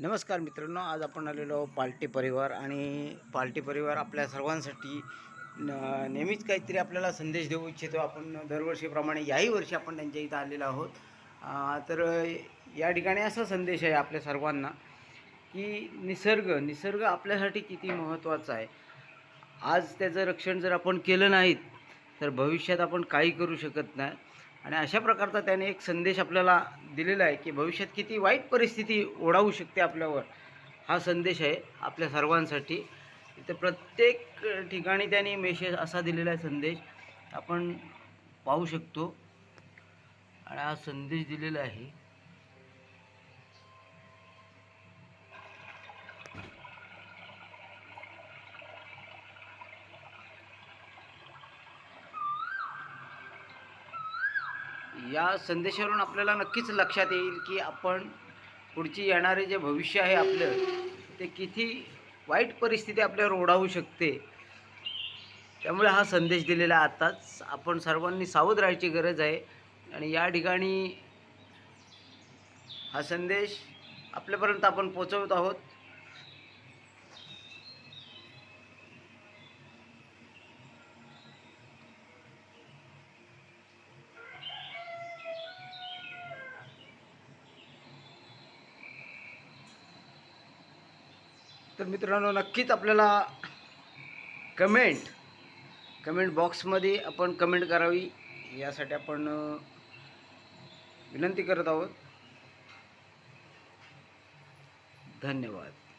नमस्कार मित्रांनो आज आपण आलेलो आहोत पार्टी परिवार आणि पार्टी परिवार आपल्या सर्वांसाठी न- नेहमीच काहीतरी आपल्याला संदेश देऊ इच्छितो. आपण दरवर्षीप्रमाणे याही वर्षी आपण त्यांच्या इथं आलेलो आहोत. तर या ठिकाणी असा संदेश आहे आपल्या सर्वांना की निसर्ग निसर्ग आपल्यासाठी किती महत्त्वाचा आहे. आज त्याचं रक्षण जर आपण केलं नाहीत तर भविष्यात आपण काही करू शकत नाही. आणि अशा प्रकारचा त्याने एक संदेश आपल्याला दिलेला आहे की भविष्यात किती वाईट परिस्थिती ओढावू शकते आपल्यावर हा संदेश आहे आपल्या सर्वांसाठी. इथं प्रत्येक ठिकाणी त्याने मेसेज असा दिलेला आहे संदेश आपण पाहू शकतो. आणि हा संदेश दिलेला आहे या संदेशावरून आपल्याला नक्कीच लक्षात येईल की आपण पुढची येणारे जे भविष्य आहे आपलं ते किती वाईट परिस्थिती आपल्यावर ओढावू शकते. त्यामुळे हा संदेश दिलेला आत्ताच आपण सर्वांनी सावध राहायची गरज आहे. आणि या ठिकाणी हा संदेश आपल्यापर्यंत आपण पोचवत आहोत. तर मित्रांनो नक्कीच आपल्याला कमेंट कमेंट बॉक्समध्ये आपण कमेंट करावी. यासाठी आपण विनंती करत आहोत. धन्यवाद.